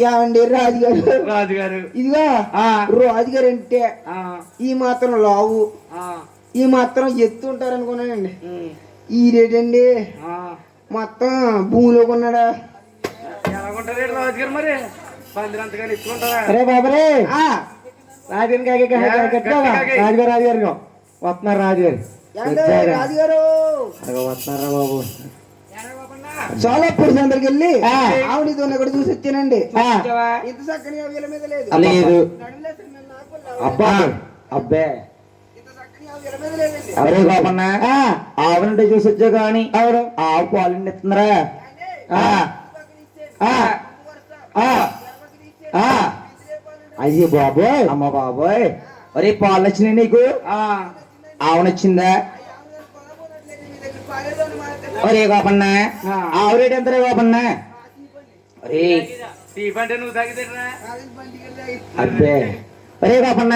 ఏమండి రాజుగారు? రాజుగారు. ఇదిగో? రాజుగారు అంటే ఈ మాత్రం లావు. ఈ మాత్రం ఎత్తు ఉంటారు అనుకున్నానండి ఈ రేటండి. మొత్తం భూమిలో కొన్నాడా? రాజుగారు మరి? అరే బాబరే. ఆ, రాజుగారి. రాజుగారు రాజుగారు వస్తున్నారు రాజుగారు? రాజుగారు? వస్తున్నారా బాబు. సోలాపూర్ సెంటర్కి వెళ్ళి ఆ. ఆవిడ కూడా చూసి వచ్చానండి ఆ, ఇంత చక్కని వీళ్ళ మీద లేదు. అబ్బా. అబ్బే. వీళ్ళ అరే బాబన్న ఆవునంటే చూసి వచ్చా కానీ అవును ఆవు పాలు ఇస్తున్నారా? ఆ, ఆ, ఆ, ఆ. అయ్యి బాబోయ్. అమ్మ బాబోయ్. ఒరే పాలు వచ్చినాయి నీకు? ఆ, ఆవునొచ్చిందా? ఒరే గోపన్న ఆ. ఆవు రేటు ఎంత గోపన్న అబ్బే. ఒరే గోపన్న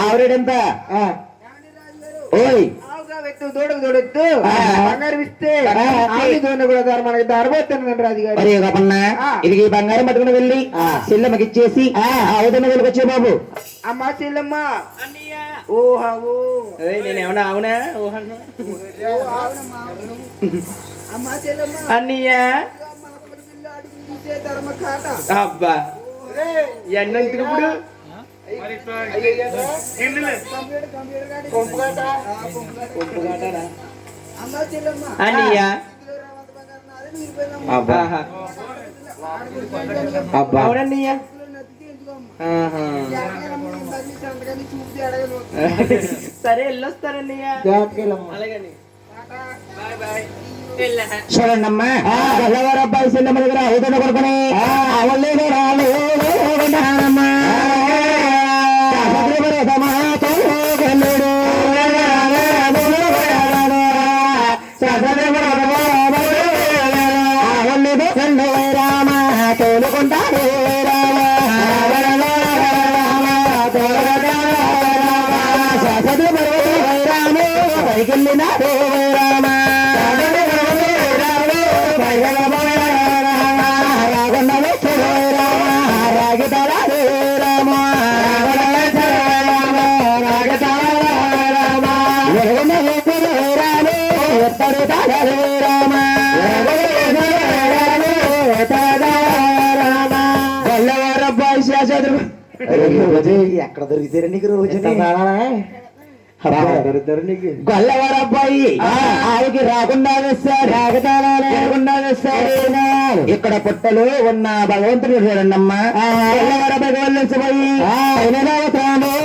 ఆవు రేటు ఎంత? ఓయ్. ఆ. ఆ. కూడా మనకి గోపన్న ఆ. ఇది ఈ బంగారం పట్టుకుని వెళ్ళి చెల్లెమ్మకి ఇచ్చేసి వెళ్ళకొచ్చే బాబు. అమ్మా చెల్లెమ్మ. ఓహా ఓ. నేను ఏమన్నా అవునా అమ్మా చెల్లెమ్మ. అన్నయ్య. అబ్బా. అబ్బా. అవునన్నయ్య. సరే వెళ్ళొస్తారన్నయ్య. అలాగని. టాటా. బాయ్ బాయ్ చూడండి అమ్మా గల్లవారు అబ్బాయి చెల్లెమ్మ దగ్గర అవుతున్న కొడుకుని అవలేదు రాలేదమ్మా రామ ఎక్కడ నీకు రోజు ఆవికి రాకుండా వేస్తారు. రాకుండా వేస్తారు. ఇక్కడ పుట్టలు ఉన్న భగవంతుడు చూడండమ్మా. గొల్లవారబ్బాయి గొల్లసిపోయి నిద్రపోతున్నారు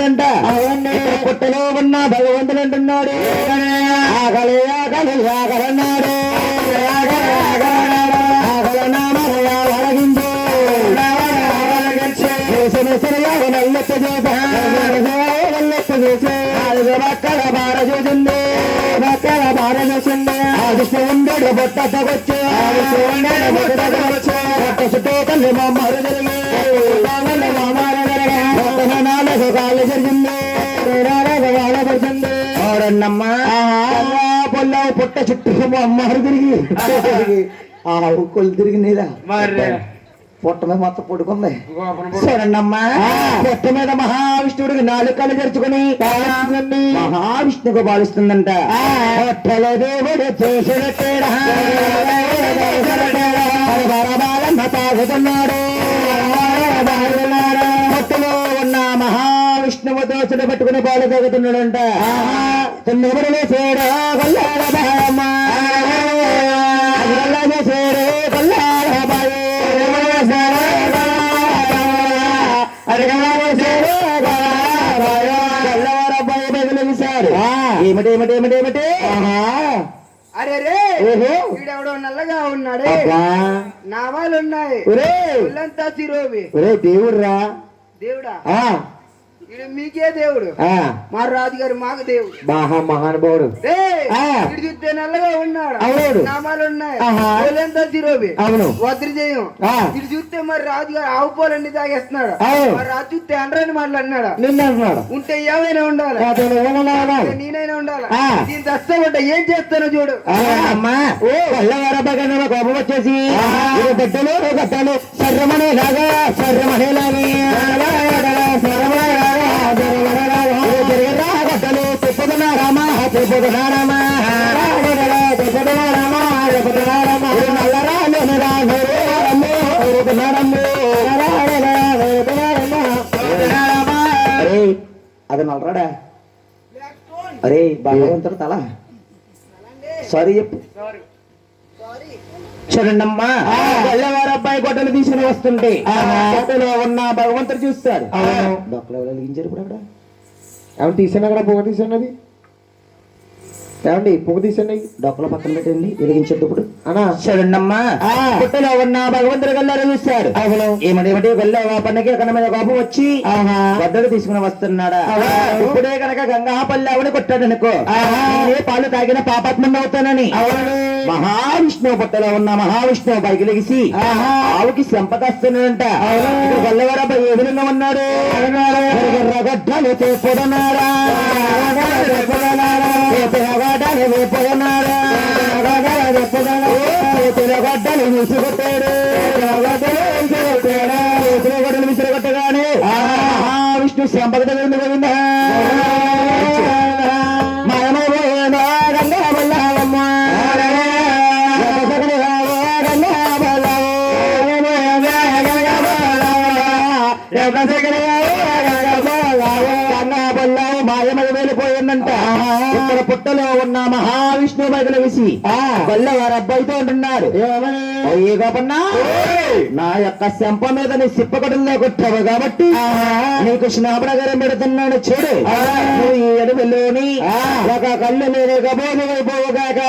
ఇక్కడ పుట్టలో ఉన్న భగవంతుడు అంటున్నాడు. ఆకలి ఆకలి ఆకలన్నాడు పక్కల బార చూసింది. పక్కల బార చూసింది. అది చూండడు బొట్టకొచ్చి అది చూండడు బొట్టకొచ్చి బొట్ట చుట్టూ తల్లి మమ్మరు జరిగి తల్లి మమ్మరు కాళ్ళు జరిగింది కాళ్ళు జరిగింది ఎవరన్నమ్మా పొల్ల పుట్ట చుట్టూ అమ్మవారు తిరిగి ఆ కొలు తిరిగినీరా మరి? పొట్ట మీద మొత్తం పడుకుంది. చూడండమ్మా పొట్ట. మీద మహావిష్ణుడికి నాలుగు కళ్ళు తెరుచుకుని మహావిష్ణుకు పాలిస్తుందంట పొట్టలో దేవుడు బరబాలన్న తాగుతున్నాడు మహావిష్ణువు దోచుడు పెట్టుకుని పాలు తాగుతున్నాడంట. తొమ్మిది వేసాడు గొల్లాడ బాయమ్మ. గొల్లా చేసాడు గొల్లాడ బాయ్. ఏమిటి ఏమిటి ఏమిటి ఏమిటి? అరే రే. ఓహో. వీడెవడో నల్లగా ఉన్నాడే. అబ్బా. నావాలు ఉన్నాయి ఒరే ఒళ్ళంతా సిరోవి ఒరే దేవుడు రా దేవుడా? మీకే దేవుడు. మా రాజుగారు మాకు దేవుడు. మహా మహానుభావుడు. చూస్తే నల్లగా ఉన్నాడు. అవును. నామాలు ఉన్నాయి. ఒళ్ళంతా తిరోబి అవును. వద్రి చేయం ఆ. ఇటు చూస్తే మరి రాజుగారు ఆవు పాలన్నీ తాగేస్తున్నాడు. మరి రాజు చూస్తే అండ్రాని మాట్లాడినాడు నిన్న అంటున్నాడు ఉంటే ఏమైనా ఉండాలి. అన్నాడు? నేనైనా ఉండాలి. దీని దస్తా ఏం చేస్తానో చూడు. ఆ, అమ్మా. ఓ. వల్లవారబ్బగా కోపం వచ్చేసి బిడ్డలు గడ్డలు సర్రమనే లాగా సర్రమనే లాగా గడ్డలు అది నల్లరాడా అరే భగవంతుడు తల సారీ చెప్పు చూడండమ్మా వల్లవారు అబ్బాయి గొడ్డలు తీసుకుని వస్తుంటే. గొడ్డలో ఉన్న భగవంతుడు చూస్తారు. డొక్కలు ఎవరు వెలిగించారు ఇప్పుడు అక్కడ. ఏమన్నా తీసాను అక్కడ పొగ తీసానది? ఏమండి పొగ తీసాను డొక్కల పక్కన పెట్టండి వెలిగించద్దు ఇప్పుడు చూడండమ్మా పుట్టలో ఉన్న భగవంతుడు గల్లారు చూశాడు ఏమంటే ఏమంటే పన్నకి అక్కడ మీద కోపం వచ్చి గొడ్డలు తీసుకుని వస్తున్నాడా? ఇప్పుడే కనుక గంగా పల్లె ఆవిడ కొట్టాడు అనుకో నేనే పాలు తాగిన పాపాత్మ అవుతానని. మహావిష్ణువు పుట్టలో ఉన్న మహావిష్ణువు పైకి లెగిసి ఆవుకి చెంపకస్తున్నాడంట గల్లవారబ్బ ఏ విధంగా ఉన్నాడు? గొడ్డలు తెప్పుడున్నాడా తిరగడ్డని వేపుకున్నాడు తిరగడ్డని విసుగుతాడు తిరగడ్డలు విష్ణు సంపద పోయిందా పుట్టలో ఉన్న మహావిష్ణు బయట వేసి వల్ల వారి అబ్బాయితో ఉంటున్నాడు అయ్యే గోపన్నా నా యొక్క శంప మీద నీ సిప్పకడుల్లో కొట్టావు కాబట్టి నీకు స్నాపనగరం పెడుతున్నాను చూడు. నువ్వు ఈ అడవిలోని ఒక కళ్ళు లేని కబోలు అయిపోవుగాక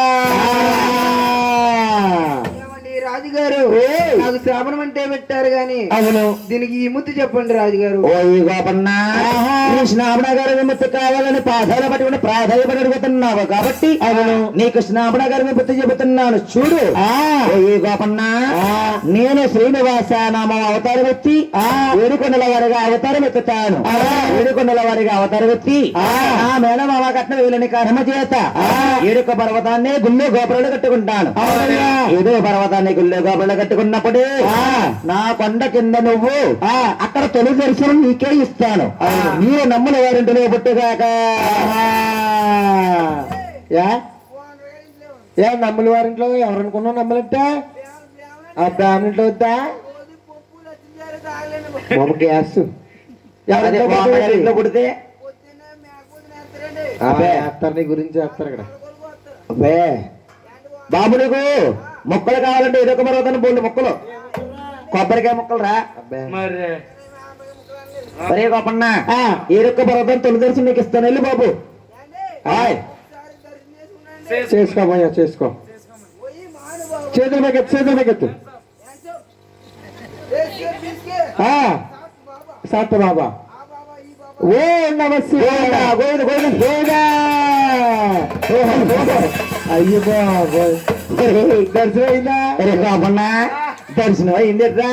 శ్రావణం అంటే పెట్టారు గాని అవును. దీనికి ఈ ముద్దు చెప్పండి రాజుగారు. ఓ ఈ గోపన్నా నీ స్నాపనగర విముక్తి కావాలని పాదాలు పట్టుకుని ప్రాధాన్యపడి అడుగుతున్నావు కాబట్టి అవును. నీకు స్నాపనగర విముక్తి చెబుతున్నాను. చూడు. ఓ ఈ గోపన్నా నేను శ్రీనివాస నామం అవతారం ఎత్తి ఏడుకొండల వారిగా అవతారం ఎత్తుతాను. ఏడుకొండల వారిగా అవతారం ఎత్తి ఆ. మేనమామ కట్న వీళ్ళని కర్మ చేత ఏడుక పర్వతాన్ని గుళ్ళు గోపురాలు కట్టుకుంటాను. ఏదో పర్వతాన్ని గుళ్ళు గోపురాలు కట్టుకున్నప్పుడే నా కొండ కింద నువ్వు అక్కడ తొలి దర్శనం నీకే ఇస్తాను. నీవు నమ్ముల వారింటిలో పుట్టుగాక యా? ఏ నమ్ముల వారింట్లో ఎవరనుకున్నావు నమ్మలంటే? ఆ ఫ్యామిలీలో వద్దా? బాబు గ్యాస్. ఇంట్లో పుడితే? అబ్బే. గురించి వేస్తారు ఇక్కడ. అబ్బే. బాబు నీకు మొక్కలు కావాలంటే ఏదో ఒక మరొకని బోల్డ్ మొక్కలు కొబ్బరికాయ మొక్కలు రా ఒరే గోపన్న ఏరొక్క పర్వతం తొలి దర్శనం నీకు ఇస్తాను వెళ్ళి బాబు చేసుకో పోయా చేసుకో చేతులు మీకెత్తు చేతులు మీకెత్తు ఆ, సత్త బాబా ఓ నమస్తే. గోవింద గోవింద గోవింద అయ్యో బాబోయ్. దర్శనం అయిందా? ఒరే గోపన్న దర్శనం అయిందిరా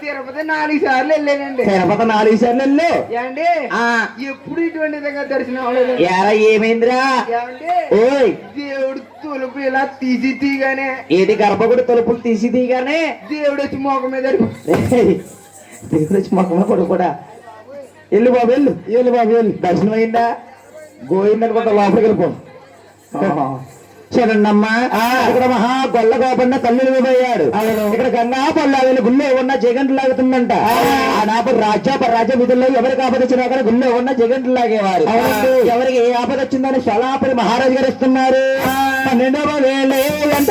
తిరుపతి నాలుగు సార్లు వెళ్ళానండి. తిరుపతి నాలుగు సార్లు వెళ్ళు. ఏమండి? ఆ. ఎప్పుడు ఇటువంటి విధంగా దర్శనం అవ్వలేదు ఎరా ఏమైందిరా? ఓయ్. దేవుడు తలుపు ఇలా తీసి తీగానే ఏది గర్భగుడి తలుపులు తీసి తీగానే దేవుడు వచ్చి మోక మీద అడుగు- ఏయ్, దేవుడు వచ్చి మొక్కమ కొడు. వెళ్ళు బాబు వెళ్ళు. వెళ్ళు బాబు వెళ్ళు. దర్శనం అయిందా? గోయిందనుకుంటా లోపలికి వెళ్ళిపో. చూడండమ్మా ఇక్కడ మహా గొల్ల గోపన్న తల్లి పోయాడు ఇక్కడ గంగా పల్లావిని గుళ్ళో ఉన్న జగంటు లాగుతుందంట. ఆనాపు రాజ్య రాజ్య విధుల్లో ఎవరికి ఆపద వచ్చినా కూడా గుళ్ళో ఉన్న జగంటు లాగేవారు. ఎవరికి ఏ ఆపద వచ్చిందని శలాపరి మహారాజు గారు ఇస్తున్నారు. పన్నెండవ వేలే ఎంత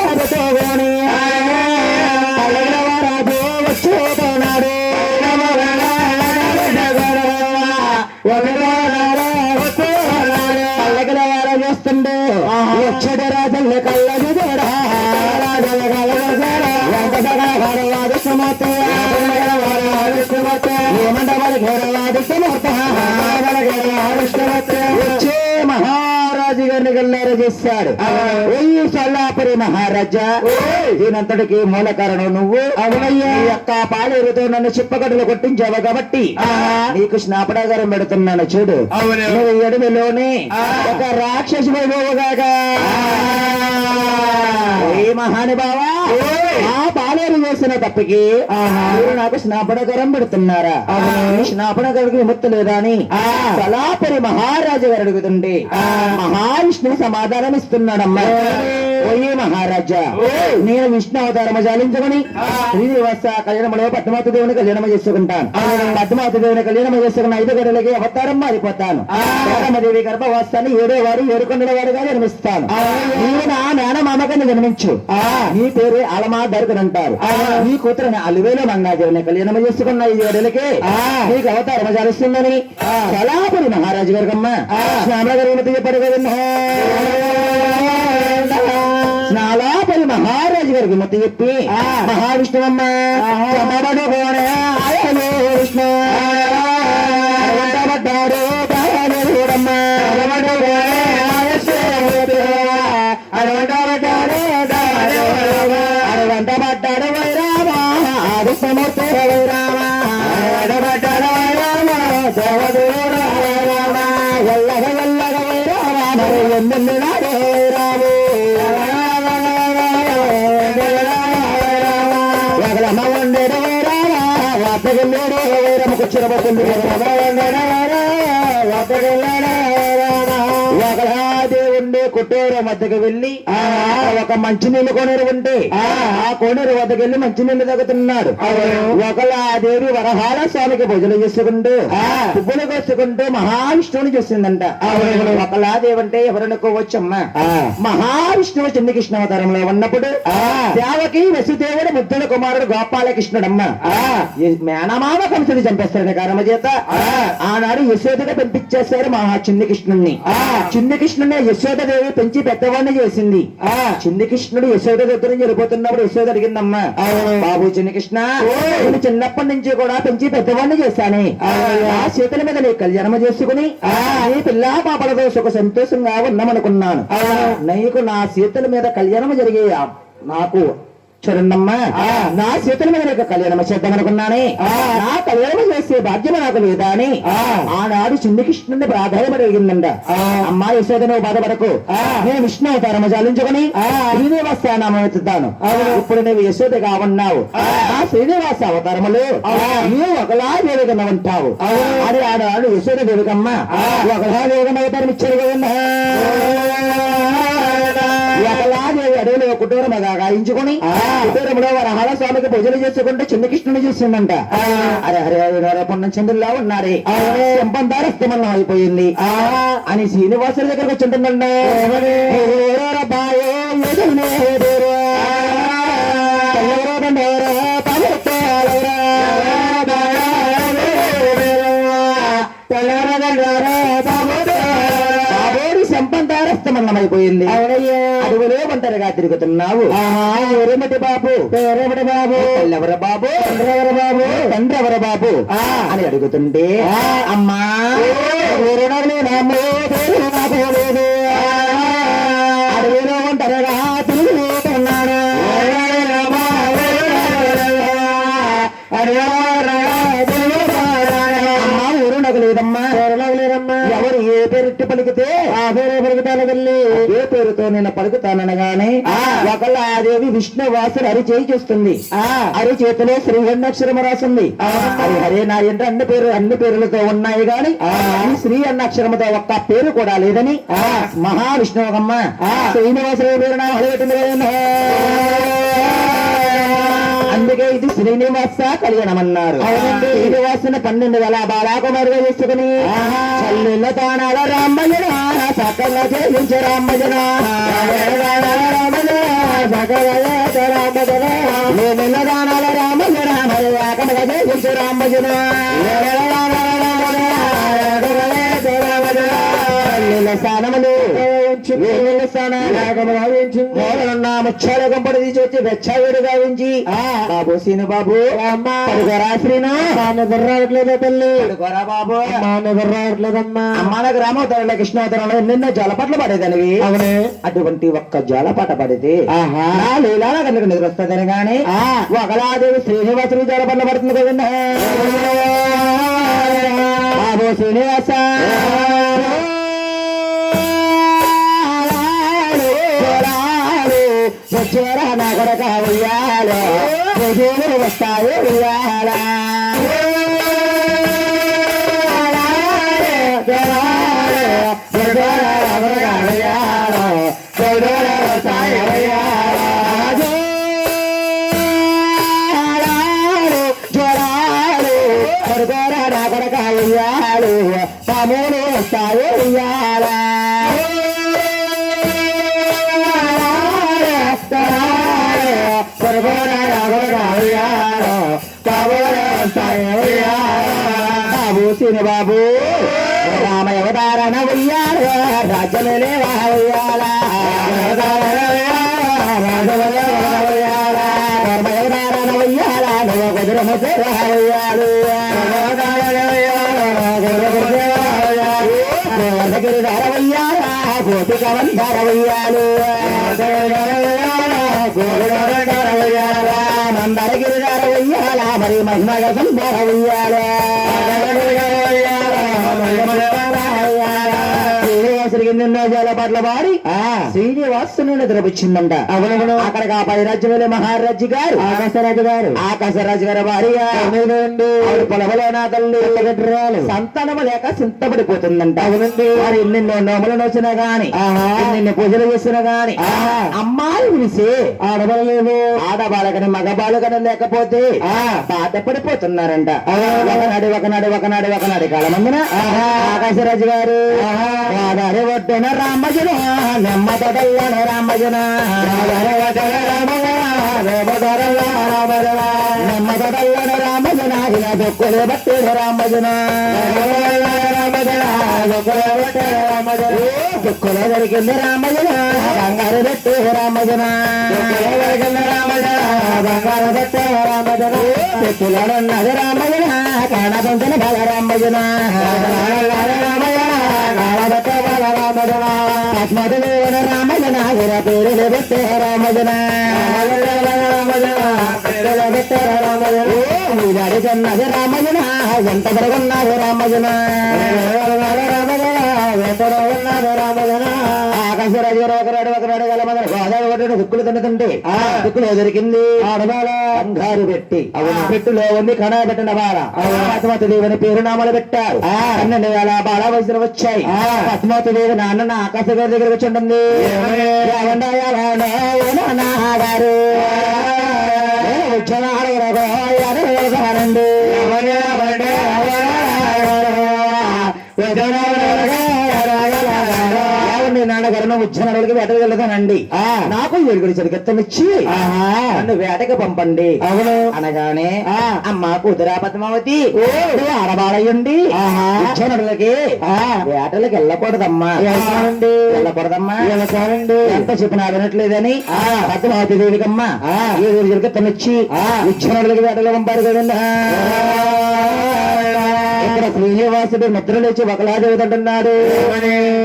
అలగల వార చేస్తుండే వచ్చేట రాజుల కళ్ళది కూడా వచ్చే గల్లార చేశాడు. ఓయ్ సల్లాపురి మహారాజా దీనంతటికి మూల కారణం నువ్వు. అవునయ్యా. ఈ యొక్క పాలేరుతో నన్ను చిప్పగడ్డలు కొట్టించావు కాబట్టి నీకు స్నాపడాగారం పెడుతున్నాను చూడు. నువ్వు ఎడమిలోనే ఒక రాక్షసు వైభవగాగా. ఏ మహానుభావా? ఆ బాలేరు చేసిన తప్పికి మీరు నాకు స్నాపనకరం పెడుతున్నారా? ఈ స్నాపనకరకు విముక్తి లేదా అని కళాపరి మహారాజు గారు అడుగుతుంటే మహావిష్ణువు సమాధానం ఇస్తున్నాడమ్మా. ఓయే మహారాజా నేను విష్ణు అవతారము చాలించుకొని శ్రీనివాస కళ్యాణంలో పద్మావతి దేవుని కళ్యాణం చేసుకుంటాను. పద్మావతి దేవుని కళ్యాణం చేసుకున్న ఐదు గడులకి అవతారం మారిపోతాను. దేవి గర్భవాసాన్ని ఏడో వారు ఏడుకొండల వారుగా జన్మిస్తాను నీవు నా మేనమామకని జన్మించు. నీ పేరు అలమా దొరకని అంటారు నీ కూతురుని అలివేలో మంగాదేవిని కళ్యాణం చేసుకున్న ఈ ఏడులకి నీకు అవతారం చాలిస్తుందని కళాపురి మహారాజు గారికమ్మ శ్యామల గారి చెప్పడు కదన్నా స్నాలాపరి మహారాజు గారికి మొత్తం చెప్పి మహావిష్ణువమ్మ విష్ణు. దేవుణ్ణి కొట్టేరు వద్దకు వెళ్ళి ఒక మంచినీళ్ళు కొనేరు ఉంటే ఆ. కోనేరు వద్దకు వెళ్ళి మంచినీళ్ళు తగ్గుతున్నాడు ఒకలా దేవి వరహాల స్వామికి పూజలు చేసుకుంటూ పువ్వులు కోసుకుంటూ మహావిష్ణువుని చూసిందంట. ఒకలా దేవి అంటే ఎవరనుకోవచ్చమ్మా మహావిష్ణువు చిన్న కృష్ణ అవతారంలో ఉన్నప్పుడు దేవకి వసుదేవుడు ముద్దుల కుమారుడు గోపాలకృష్ణుడమ్మ. మేనమామ కంసుని చంపేస్తాడని కారణం చేత ఆనాడు యశోదగా పెంపించేశారు మహా చిన్ని కృష్ణుణ్ణి చిన్ని కృష్ణుని యశోదదేవి పెంచి పెద్దవాడిని చేసింది. చిన్ని కృష్ణుడు యశోద దగ్గర నుంచి వెళ్ళిపోతున్నప్పుడు యశోద అడిగిందమ్మా బాబు చిన్ని కృష్ణ నేను చిన్నప్పటి నుంచి కూడా పెంచి పెద్దవాడిని చేశానే. ఆ. చేతుల మీద నీ కళ్యాణం చేసుకుని నీ పిల్ల పాపలతో సుఖ సంతోషంగా ఉన్నామనుకున్నాను. నీకు నా చేతుల మీద కళ్యాణం జరిగే ఆ- నాకు చూడండమ్మా నా చేతుల మీద నీకు కళ్యాణం చేద్దామనుకున్నానే. నా కళ్యాణం చేసే బాధ్యత నాకు లేదా అని ఆనాడు చిన్ని కృష్ణుని ప్రాధాన్యపడి అడిగిందంట అమ్మా యశోద నువ్వు బాధపడకు నేను విష్ణు అవతారము చాలించుకుని శ్రీనివాస నామం ఎత్తుతాను. ఇప్పుడు నువ్వు యశోదగా ఉన్నావు. ఆ. శ్రీనివాస అవతారములు నీవు ఒకలా దేవిగా ఉంటావు. అని ఆనాడు యశోద దేవికమ్మ ఒకలా దేవిగా అవతారం ఇచ్చారు ఒకలాదేవి అడవిలో కుటూరముగా గాయించుకుని కుటూరంలో వరహాల స్వామికి పూజలు చేసుకుంటే చిన్న కృష్ణుని చూసిందంట అరే హరే హరే పొన్న చంద్రులా ఉన్నారే? సంబంధారస్తమన్నం అయిపోయింది. అని శ్రీనివాసుల దగ్గరకు వచ్చి అడవులో ఒంటరిగా తిరుగుతున్నావు ఎవరేమిటి బాబు ఎవరెవరి బాబు ఎవర బాబు ఎవర బాబు తండ్రి ఎవర బాబు అని అడుగుతుంటే అమ్మా అడవిలో పలికితే ఆ పేరే పలుకుతాను తల్లి. ఏ పేరుతో నేను పలుకుతాననగానే ఒకళ్ళ ఆ. దేవి విష్ణు వాసులు అరి చేయి చూస్తుంది. అరి చేతిలో శ్రీహన్నక్షరం రాసింది. హరి హరే నా ఎంట అన్ని పేరు అన్ని పేర్లతో ఉన్నాయి గాని శ్రీ అన్న అక్షరముతో ఒక్క పేరు కూడా లేదని మహావిష్ణువమ్మ శ్రీనివాసరావు పేరు నా మొదలుపెట్టింది అందుకే ఇది శ్రీనివాస కళ్యాణం అన్నారు శ్రీనివాసుని పన్నెండు వేల బాలాకుమారుగా చేసుకుని చల్లుల తానాల రామజన సకల సకల రామజన నేనెల్ల దానాల ఏకమగా చేయించే రామజన చల్లుల స్థానములు ముచ్చాల గంపడి తీసి వచ్చి వెచ్చావేడు గావించి. బాబు సీను బాబు. అమ్మా. రాశ్రీనా నిద్ర రావట్లేదా తల్లి. బాబు. అమ్మా నిద్ర రావట్లేదమ్మా. అమ్మా నాకు రామవతారంలో కృష్ణావతారంలో ఎన్నెన్నో జలపాట్లు పడేదానివి. అవునే. అటువంటి ఒక్క జలపాట పడితే లీలా కనుక నిద్ర వస్తుందని గాని ఒకలాదేవి శ్రీనివాసుడు జలపాట్లు పడుతుంది కదండి. బాబు శ్రీనివాస. వచ్చేరా నా కొడక ఉయ్యాలో వస్తాయి ఉయ్యాలు. బాబు బాబు రామ అవతారణ ఉయ్యాల రాజ్యమే ఉయ్యాల అవతారణ ఉయ్యాల నువ్వు కుదురము ఉయ్యాలు గిరిధార ఉయ్యాల గోపిక వందర ఉయ్యాలు నందర గిరిధార ఉయ్యాల మరి మహిమగ సందర ఉయ్యాల శ్రీనివాసుడికి నిన్నో జలపాట్ల వాడి శ్రీనివాసుని నిద్రపుచ్చిందంట. అవును అక్కడికి ఆ పది రాజ్యముల మహారాజు గారు. ఆకాశరాజు గారు. ఆకాశరాజు గారు భార్య పొలవలో నా తల్లి. ఎల్లగడ్రాలు సంతానము లేక చింతపడిపోతుందంట. అవునండి. వారు ఎన్నెన్నో నోములు నోచినా గాని ఎన్నెన్ని పూజలు చేసినా గాని అమ్మాయి పిలిచి ఆడబడలేదు ఆడబాలకని మగబాలకని లేకపోతే బాధపడిపోతున్నారంట. ఒకనాడు ఒకనాడు ఒకనాడు ఒకనాడు కాలమందున ఆకాశరాజు గారు గోదావరి ఒడ్డున రామజన నెమ్మదొడల్లన రామజన నెమ్మదొడల్లన రామజన ఇలా దొక్కులు బట్టి రామజన దుక్కులో దొరికింది రామజన బంగారు పెట్టి రామజన రామజన బంగారు పెట్టి రామజన చెట్టులో ఉన్నది రామజన కాణపంచిన బల రామజన పద్మదేవన రామజన గుర పేరు పెట్టే రామజన చెన్నది రామజన ఎంత బరుగున్నది రామజన ఆకాశరాజు ఒకరాడు ఒకరాడు గల మొదలు గోదావరి ఒడ్డున దిక్కులు తింటుంటే దిక్కులు దొరికింది. బంగారు పెట్టి. అవును. పెట్టులో ఉంది కణ పెట్టిన బాల. దేవిని పేరు నామలు పెట్టారు పన్నెండు వేల బాల వయసులు వచ్చాయి. పద్మతి దేవి నాన్న ఆకాశ గారి దగ్గరకు వచ్చి ఉంటుంది. గారు నాన్నగారు ఉచ్చిన అడవులకి వేటకు వెళ్తానండి. నాకు ఏడుగుడి చెరికెత్తనిచ్చి నన్ను వేటకి పంపండి. అవును. అనగానే అమ్మ కూతురా పద్మావతి ఆడబాడయ్యండి ఉచ్చిన అడవులకి వేటలకు వెళ్ళకూడదమ్మా. వెళ్ళకూడదమ్మా. వెళ్ళకూడండి ఎంత చెప్పినా వినట్లేదని పద్మావతి దేవికమ్మ ఏడుగుడి చెరికెత్తనిచ్చి ఉచ్చిన అడవులకి వేటలు పంపారు కదండి. ఇక్కడ శ్రీనివాసుడు నిద్ర లేచి ఒకలాదేవుదంటున్నాడు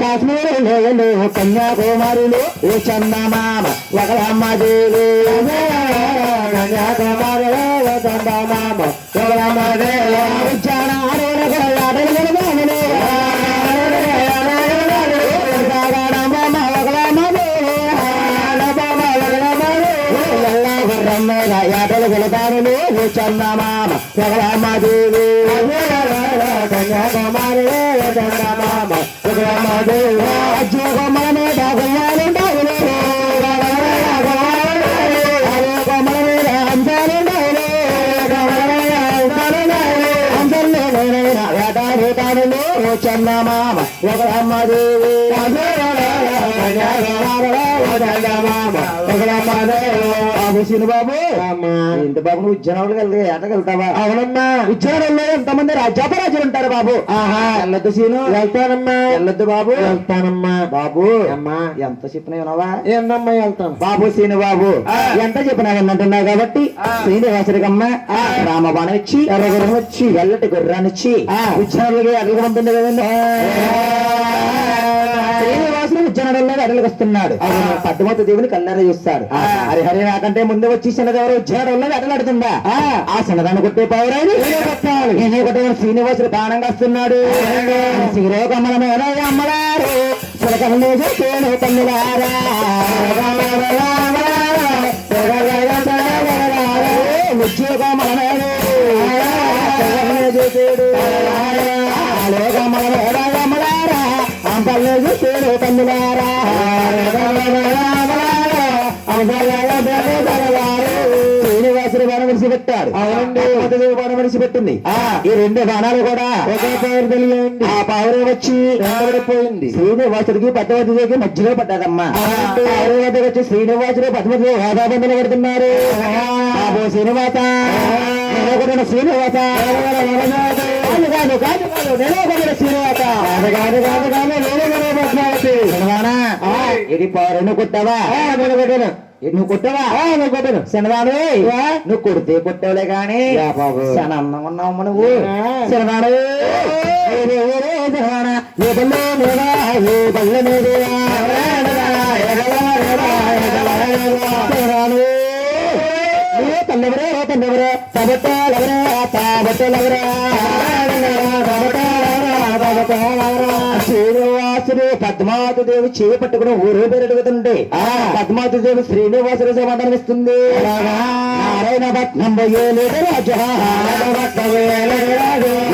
కాశ్మీర లోయలు కన్యాకుమారులు ఓ చందమామ ఒకలమ్మ దేవి కన్యాకుమారులు ఓ చందమామ ఒకలమ్మ చందమామ బాబు. బాబు ఏంటి బాబు నువ్వు ఉద్యోగాలకు వెళ్తే ఎటకెళ్తావా అవునమ్మా ఉద్యోగంలో ఎంతమంది రాజ్యాపరాజులు ఉంటారు బాబు. వెళ్ళొద్దు సీను. వెళ్తానమ్మా. వెళ్ళొద్దు బాబు. వెళ్తానమ్మా. బాబు అమ్మా. ఎంత చెప్పినా వినవా? ఏంటమ్మా వెళ్తాను బాబు సీను బాబు ఎంత చెప్పినా విన్నట్టున్నావు కాబట్టి శ్రీనివాసుడికమ్మ రామబాణం ఇచ్చి ఎర్రగురం వచ్చి ఎల్లటి గుర్రాన్ని ఇచ్చి ఉద్యోగులకి ఎడలకు పంపింది కదండి. శ్రీనివాసుడు ఉజ్జనడంలో ఎడలకు వస్తున్నాడు. పద్మత దేవుని కళ్ళారా చూస్తాడు. హరిహరి నాకంటే ముందు వచ్చి చిన్నదెవరు ఉజ్జనడంలో ఎడలాడుతుందా ఆ. చిన్నదాన్ని కొట్టే పౌరాన్ని నేనే కొట్టే శ్రీనివాసుడు బాణంగా వస్తున్నాడు శ్రీరోగమ్మల మీద అమ్మలారు చిలకలు చెప్పేను తమ్ములారా. ఉద్యోగమ్మల పెట్టాడు బాణ మనిషి పెట్టింది. ఈ రెండు బాణాలు కూడా ఒకే పేరు తెలియండి ఆ పావురే వచ్చి పోయింది శ్రీనివాసుడికి పద్మవతికి మధ్యలో పడ్డాదమ్మా. పావురే వద్దకు వచ్చి శ్రీనివాసుడు పద్మవతి హోదాబంధులు పెడుతున్నారు బాబు శ్రీనివాస. శ్రీనివాస. కాదు కాదు నేనే శ్రీనివాస. కాదు కాదు కాదు నేనే పద్మావతి ఇది పౌరుని కొట్టావా? నువ్వు కొట్టావా? నువ్వు కొట్టాను. శనివాడు నువ్వు కొడితే కొట్టావులే గాని శన అందంగా ఉన్నావు నువ్వు. శనివాడు శనివాడ ఏ బల్ల మీద ఏ బల్ల మీద శ్రీనివాసుడు పద్మావతి దేవి చేయి పట్టుకుని ఊరు పేరు అడుగుతుంటే పద్మావతి దేవి శ్రీనివాసుడు సమాధానం ఇస్తుంది. నారాయణ భట్నం ఏలేడు రాజు.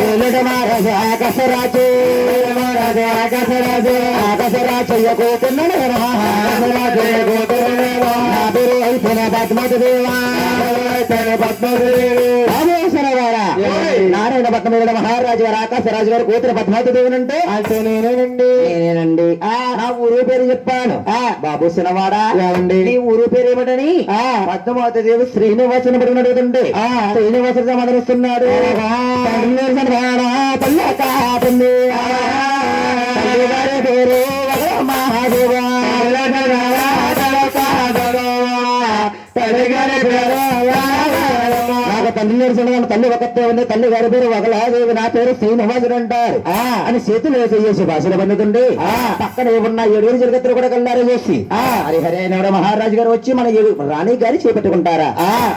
ఏలేడు మహారాజు ఆకాశరాజు. ఆకాశరాజు. పేరు అయిపోయిన దేవి నారాయణ పట్నం మీద మహారాజు గారు ఆకాశరాజు గారు కూతురు పద్మావతి దేవుని అంటే అంటే నేనేనండి. నేనేనండి. ఆ. నా ఊరు పేరు చెప్పాను. ఆ. బాబు సినవాడా? నీ ఊరు పేరు ఏమిటని? ఆ. పద్మావతి దేవి శ్రీనివాసుని పట్టుకుని అడుగుతుంటే ఆ. శ్రీనివాసుడు సమాధానిస్తున్నాడు. పేరు నాకు తల్లి నేర్చుకున్న తల్లి ఒకతే ఉంది తల్లి గారి పేరు ఒకలాదేవి నా పేరు శ్రీనివాసుడు అంటారు. అని చేతులు వేసి చేసి భాషలు పండుతుండే పక్కన ఉన్న ఏడుగురు జగత్తులు కూడా కల్లారు చేసి. హరిహరే నవర మహారాజు గారు వచ్చి మన ఏడు రాణి గారి చేపట్టుకుంటారా?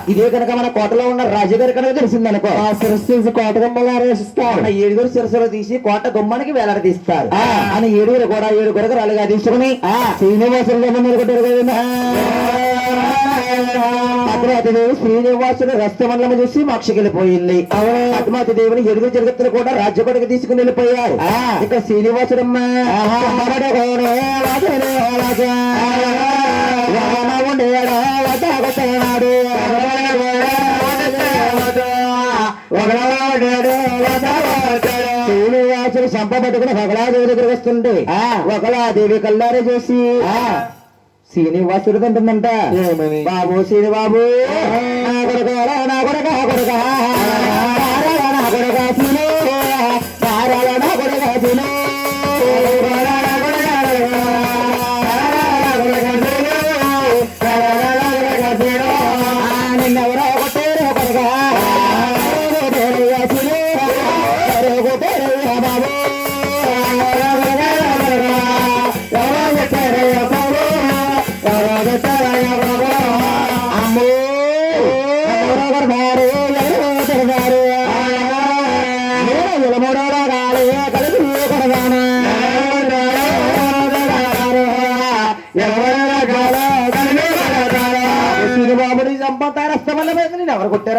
ఇదే కనుక మన కోటలో ఉన్న రాజుగారి కనుక తెలిసిందనుకో. శిరస్సు కోట గమ్మలారేసిస్తారు మన ఏడుగురు శిరస్సులు తీసి కోట గుమ్మానికి వేలాడదీస్తారు అని ఏడుగురు కూడా ఏడు కొరకు రాలుగా తీసుకుని శ్రీనివాసులు నిలబెట్టారు కదా పద్మావతి దేవి శ్రీనివాసుడు రస్తమండలం చూసి మోక్షకెళ్ళిపోయింది. పద్మావతి దేవుని ఎరుగు జగత్తులు కూడా రాజ్యపడికి తీసుకుని వెళ్ళిపోయారు. ఇక్కడ శ్రీనివాసుడమ్మ. శ్రీనివాసుడు సంప పట్టుకుని ఒకలాదేవి దగ్గరికి వస్తుంటే ఒకలాదేవి కల్లారే చేసి శ్రీనివాసుడు అంటుందంట బాబు శ్రీనిబాబు నా కొడుక నా కొడుక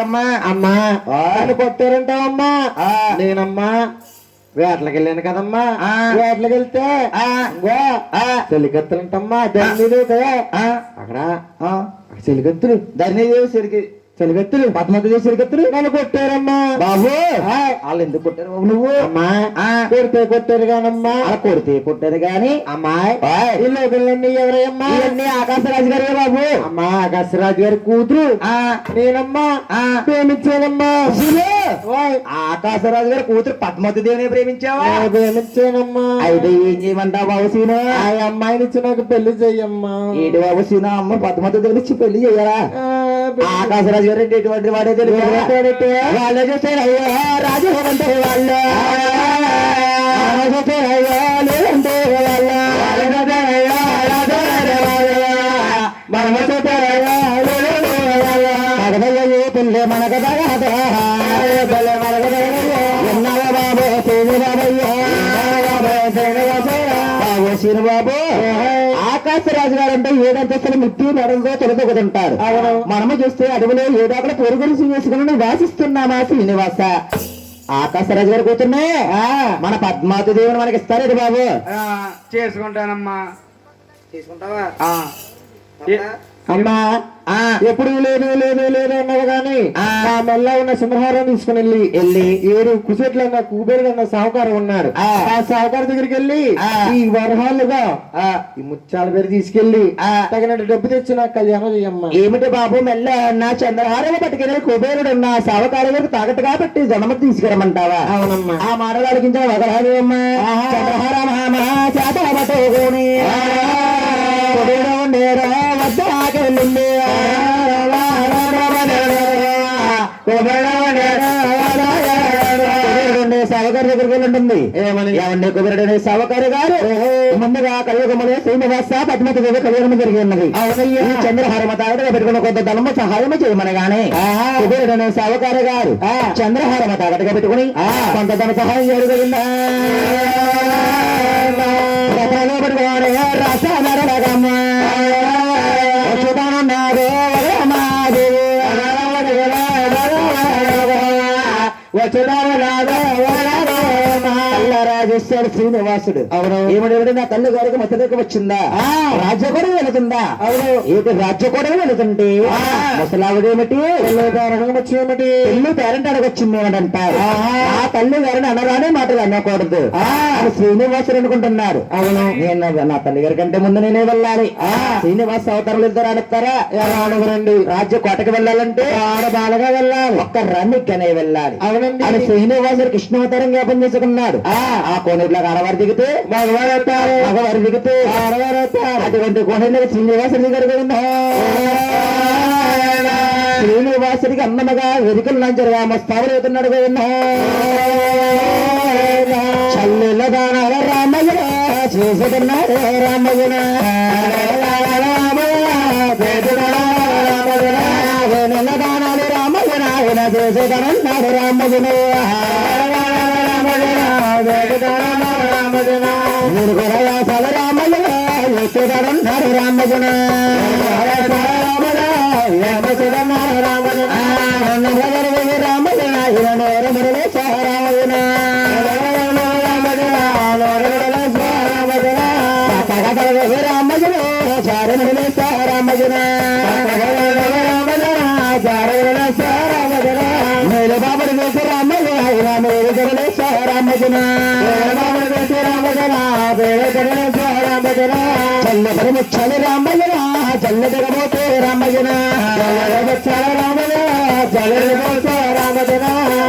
ఎవరు కొట్టారమ్మా అమ్మా. వాళ్ళు కొట్టారంటావమ్మా నేనమ్మా. వేటలకు వెళ్ళాను కదమ్మా. వేటలకు వెళ్తే చెలికత్తులుంటమ్మా ధరణి అక్కడ చెలికత్తులు ధరణి చెలికి చెలిగత్తులు పద్మతి చెలిగత్తులు? నన్ను కొట్టారమ్మా. బాబు! వాళ్ళు ఎందుకు కొట్టారు బాబు నువ్వు? అమ్మా. కొడితే కొట్టారు కానమ్మా. కొడితే కొట్టారు గాని అమ్మాయి ఈ ఎవరమ్మా ఇవన్నీ ఆకాశరాజు గారే బాబు. అమ్మా ఆకాశరాజు గారి కూతురు. నేనమ్మా. ప్రేమించానమ్మా. ఆకాశరాజు గారి కూతురు పద్మతి దేవిని ప్రేమించావా? ప్రేమించానమ్మా. అయితే ఏం చేయమంటావు బాబు సీను? ఆ అమ్మాయిని ఇచ్చి నాకు పెళ్ళి చెయ్యమ్మా. ఏడు బాబు సీను? అమ్మ పద్మతి దేవిని ఇచ్చి పెళ్ళి చెయ్యరా? ఆకాశరాజు గారు వాడే తెలియదు వాళ్ళే చూస్తారు అయ్యో రాజు వాళ్ళు వాళ్ళే చూస్తారు అయ్యో లేదంటే వాళ్ళు వాళ్ళే చూస్తారు అయ్యో రాజు అంటే వాళ్ళు. మనము పిల్లే మనకు మనకు బాబు బాబు బాబు ఆకాశరాజు గారు అంటే ఏడంతస్తుల మిట్టి మెడలతో తొలదొక్కుతుంటారు మనము చూస్తే అడవిలో ఏదో అక్కడ పొరుగులు వేసుకుని వాసిస్తున్నామా శ్రీనివాస? ఆకాశరాజు గారు కూతుర్నే? మన పద్మావతి దేవుని మనకి ఇస్తారేది బాబు? ఆ, చేసుకుంటానమ్మా. తీసుకుంటావా? అమ్మా ఎప్పుడు లేదు లేదు లేదు అన్నది కానీ ఆ. మెల్ల ఉన్న సింహారం తీసుకుని వెళ్ళి వెళ్ళి. ఏడు కుసెట్లు కుబేరుడు అన్న సాహుకారం ఉన్నాడు ఆ. సాహుకారు దగ్గరికి వెళ్ళి ఈ వరహాలుగా ఈ ముత్యాల పేరు తీసుకెళ్ళి తగినట్టు డబ్బు తెచ్చి నాకు కళ్యాణం చేయమ్మా ఏమిటి బాబు మెల్ల నా చంద్రహారం పట్టుకెళ్ళి కుబేరుడు ఉన్న సాహుకారు గారికి తాకట్టు కాబట్టి జనమ తీసుకురమ్మంటావా? అవునమ్మా. ఆ మాటలు అడిగించిన అమ్మా చంద్రహార చేత ఉండేరా సవకారు దగ్గరికి వెళ్ళి ఉంటుంది ఏమని? ఏమండి? కుబేరుడు సవకారు గారు? ముందుగా కలియుగములే శ్రీనివాస పద్మతి దేవి కళ్యాణం జరిగి ఉన్నది. అవునయ్యా. చంద్రహారమ తాగడగా పెట్టుకున్న కొంత ధనము సహాయము చేయమనగానే కుబేరుడు సవకారు గారు చంద్రహారమ తాగటగా పెట్టుకుని కొంత ధన సహాయం పట్టుకోవాలి. రసనరగమ్మ ప్రచురాల రాజేశ్వర శ్రీనివాసుడు. అవును. ఏమిటి నా తల్లి గారికి దగ్గర వచ్చిందా రాజ్య కూడా వెళుతుందా అవును. ఏమిటి రాజ్య కూడా వెళుతుంటే ముసలావిడేమిటి వచ్చేమిటి పెళ్ళి పేరెంట్ అడగొచ్చింది ఏమిటంటారు ఆ. తల్లి గారిని అనరానే మాటలు అనకూడదు. అని శ్రీనివాసుడు అనుకుంటున్నారు. అవును. నేను నా తల్లి గారి కంటే ముందు నేనే వెళ్ళాలి. శ్రీనివాస అవతారాలు ఇద్దరు అడుగుతారా రండి రాజ్య కోటకి వెళ్ళాలంటే ఆడ బాలగా వెళ్ళాలి. ఒక్క రన్నిక్కనే వెళ్ళాలి. అవునండి. అని శ్రీనివాసుడు కృష్ణావతారం జ్ఞాపం చేసుకున్నాడు. ఆ కోనేరులో ఆడవారు దిగితే మగవారు అవుతారు మగవారు దిగితే ఆడవారు అవుతారు అటువంటి కోనేరులో శ్రీనివాసుడు దగ్గరికి శ్రీనివాసుడికి అన్నమగా వెనుకలు లంచరు రామస్థావరం అవుతున్నాడు కదా చల్లుల దానాల రామయ్య చేసుకున్నాడు దానాలు రామయ్య చేసుకున్నాడు రామయ్య మురుగురయాసాల రామయ్య ఎత్తుడన్నాడు రామయ్య చల్లబడి ముచ్చాలి రామయ్య చల్లదగబోతే రామయ్యన చల్ల రామయ్య చల్లదగబోతే రామయ్యన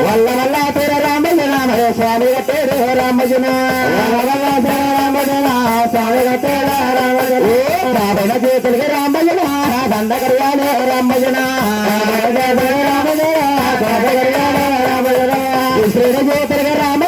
వల్ల వల్ల పేర రామయ్య రామయ్య స్వామి పేరు రామయ్యన వల్ల వల్ల పేర రామయ్యన స్వామి పేర రామయ్యన రావణ చేతులకి రామయ్యన దండకరియాలే రామయ్యన రామయ్యన రామయ్యన శ్రీణ చేతులకి రామయ్యన మరో